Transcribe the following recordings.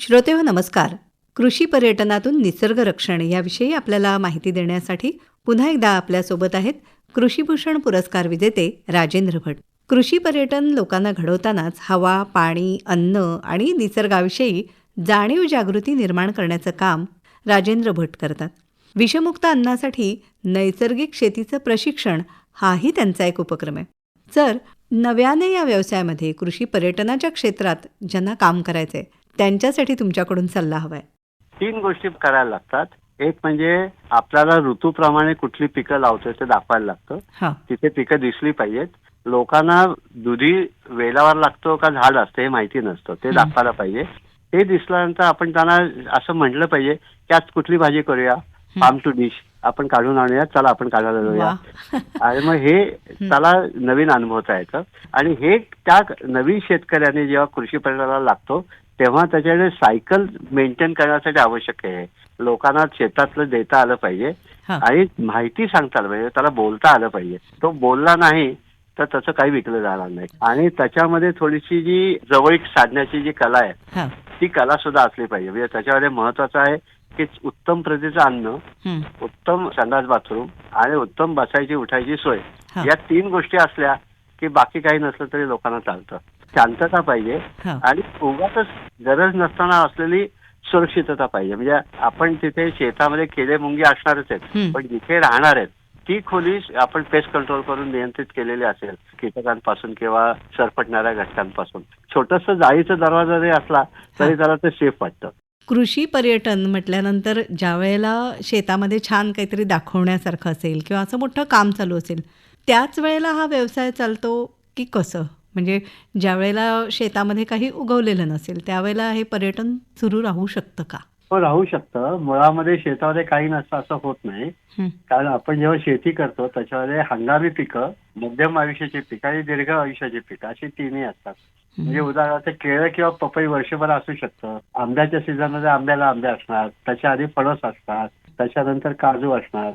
श्रोते हो नमस्कार. कृषी पर्यटनातून निसर्ग रक्षण याविषयी आपल्याला माहिती देण्यासाठी पुन्हा एकदा आपल्यासोबत आहेत कृषीभूषण पुरस्कार विजेते राजेंद्र भट. कृषी पर्यटन लोकांना घडवतानाच हवा पाणी अन्न आणि निसर्गाविषयी जाणीव जागृती निर्माण करण्याचं काम राजेंद्र भट करतात. विषमुक्त अन्नासाठी नैसर्गिक शेतीचं प्रशिक्षण हाही त्यांचा एक उपक्रम आहे. तर नव्याने या व्यवसायामध्ये कृषी पर्यटनाच्या क्षेत्रात ज्यांना काम करायचंय त्यांच्यासाठी तुमच्याकडून सल्ला हवाय. तीन गोष्टी करायला लागतात. एक म्हणजे आपल्याला ऋतूप्रमाणे कुठली पिकं लावतोय ते दाखवायला लागतं. तिथे पिकं दिसली पाहिजेत. लोकांना दुधी वेलावर लागतो का झाड असतं हे माहिती नसतं. ते. दाखवायला पाहिजे. ते दिसल्यानंतर आपण त्यांना असं म्हटलं पाहिजे की आज कुठली भाजी करूया? Farm to dish. आपण काढून आणूया. चला आपण काढायला जाऊया. आणि मग हे त्याला नवीन अनुभवता येतं. आणि हे त्या नवीन शेतकऱ्याने जेव्हा कृषी पर्यटनाला लागतो तेव्हा त्याच्याकडे सायकल मेंटेन करण्यासाठी आवश्यक आहे लोकांना शेतातलं देता आलं पाहिजे. आणि माहिती सांगता आलं पाहिजे त्याला बोलता आलं पाहिजे तो बोलला नाही तर त्याचं काही विकलं जाणार नाही आणि त्याच्यामध्ये थोडीशी जी जवळीक साधण्याची जी कला आहे ती कला सुद्धा असली पाहिजे म्हणजे त्याच्यामध्ये महत्वाचं आहे की उत्तम प्रतीचं अन्न. उत्तम संडास बाथरूम आणि उत्तम बसायची उठायची सोय. या तीन गोष्टी असल्या की बाकी काही नसलं तरी लोकांना चालतं शांतता पाहिजे. आणि उगाच गरज नसताना असलेली सुरक्षितता पाहिजे. म्हणजे आपण तिथे शेतामध्ये केले मुंगी असणारच आहेत. पण जिथे राहणार आहेत ती खोली आपण पेस्ट कंट्रोल करून नियंत्रित केलेली असेल कीटकांपासून किंवा सरपटणाऱ्या घटकांपासून. छोटस जाळीचा दरवाजा जरी असला तरी त्याला ते सेफ वाटतं. कृषी पर्यटन म्हटल्यानंतर ज्या वेळेला शेतामध्ये छान काहीतरी दाखवण्यासारखं असेल किंवा असं मोठं काम चालू असेल त्याच वेळेला हा व्यवसाय चालतो की कसं? म्हणजे ज्या वेळेला शेतामध्ये काही उगवलेलं नसेल त्यावेळेला हे पर्यटन सुरू राहू शकतं का? हो राहू शकतं. मुळामध्ये शेतामध्ये काही नसतं असं होत नाही. कारण आपण जेव्हा शेती करतो त्याच्यामध्ये हंगामी पिकं मध्यम आयुष्याची पिकं आणि दीर्घ आयुष्याची पिकं अशी तिन्ही असतात. म्हणजे उदाहरणार्थ केळं किंवा पपई वर्षभर असू शकतं. आंब्याच्या सीझनमध्ये आंब्याला आंबे असणार त्याच्या आधी फणस असणार त्याच्यानंतर काजू असणार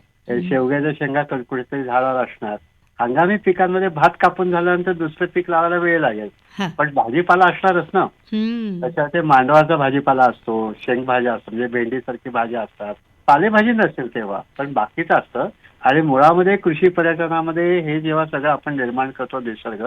शेवग्याच्या शेंगा कुठेतरी झाडावर असणार. हंगामी पिकांमध्ये भात कापून झाल्यानंतर दुसरं पीक लावायला वेळ लागेल. पण भाजीपाला असणारच ना हं. त्याच्यात मांडवाचा भाजीपाला असतो शेंगभाज्या असतात म्हणजे भेंडीसारखी भाज्या असतात पालेभाजी नसेल तेव्हा पण बाकीचं असतं आणि मुळामध्ये कृषी पर्यटनामध्ये हे जेव्हा सगळं आपण निर्माण करतो निसर्ग.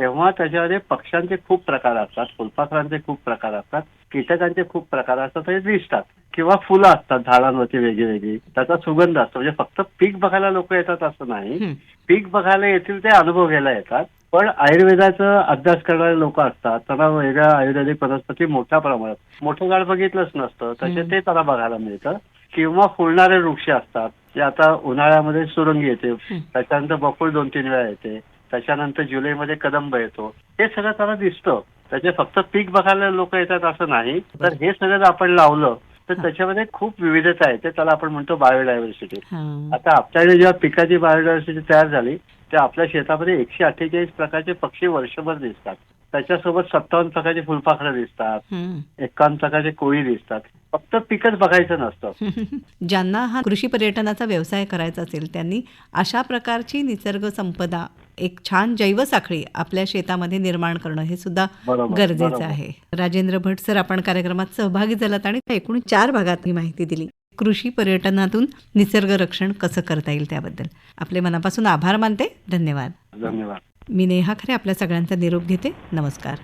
तेव्हा त्याच्यामध्ये पक्ष्यांचे खूप प्रकार असतात फुलपाखरांचे खूप प्रकार असतात कीटकांचे खूप प्रकार असतात ते दिसतात किंवा फुलं असतात झाडांवरती वेगळी वेगळी त्याचा सुगंध असतो. म्हणजे फक्त पीक बघायला लोक येतात असं नाही. पीक बघायला येतील ते अनुभव घ्यायला येतात. पण आयुर्वेदाचा अभ्यास करणारे लोक असतात. त्यांना वेगळ्या आयुर्वेदिक वनस्पती मोठ्या प्रमाणात. मोठं झाड बघितलंच नसतं. हम्म. ते त्याला बघायला मिळतं. किंवा फुलणारे वृक्ष असतात. जे आता उन्हाळ्यामध्ये सुरंगी येते. त्याच्यानंतर बकुळ दोन तीन वेळा येते. त्याच्यानंतर जुलैमध्ये कदंब येतो. हे सगळं त्याला दिसतं. त्याचे फक्त पीक बघायला लोक येतात असं नाही. तर हे सगळं आपण लावलं तर त्याच्यामध्ये खूप विविधता येते त्याला आपण म्हणतो बायोडायव्हर्सिटी. आता आपल्याकडे जेव्हा पिकाची बायोडायव्हर्सिटी तयार झाली तेव्हा आपल्या शेतामध्ये एकशे अठ्ठेचाळीस प्रकारचे पक्षी वर्षभर दिसतात. त्याच्यासोबत सत्तावन्न प्रकारचे फुलपाखरं दिसतात. एकावन्न प्रकारचे कोळी दिसतात. फक्त पिकच बघायचं नसतं. ज्यांना हा कृषी पर्यटनाचा व्यवसाय करायचा असेल त्यांनी अशा प्रकारची निसर्ग संपदा एक छान जैवसाखळी आपल्या शेतामध्ये निर्माण करणं हे सुद्धा गरजेचं. आहे. राजेंद्र भट सर आपण कार्यक्रमात सहभागी झालात आणि एकूण चार भागात ही माहिती दिली. कृषी पर्यटनातून निसर्ग रक्षण कसं करता येईल त्याबद्दल. आपले मनापासून आभार मानते. धन्यवाद. धन्यवाद. मी नेहा खरे आपल्या सगळ्यांचा निरोप घेते. नमस्कार.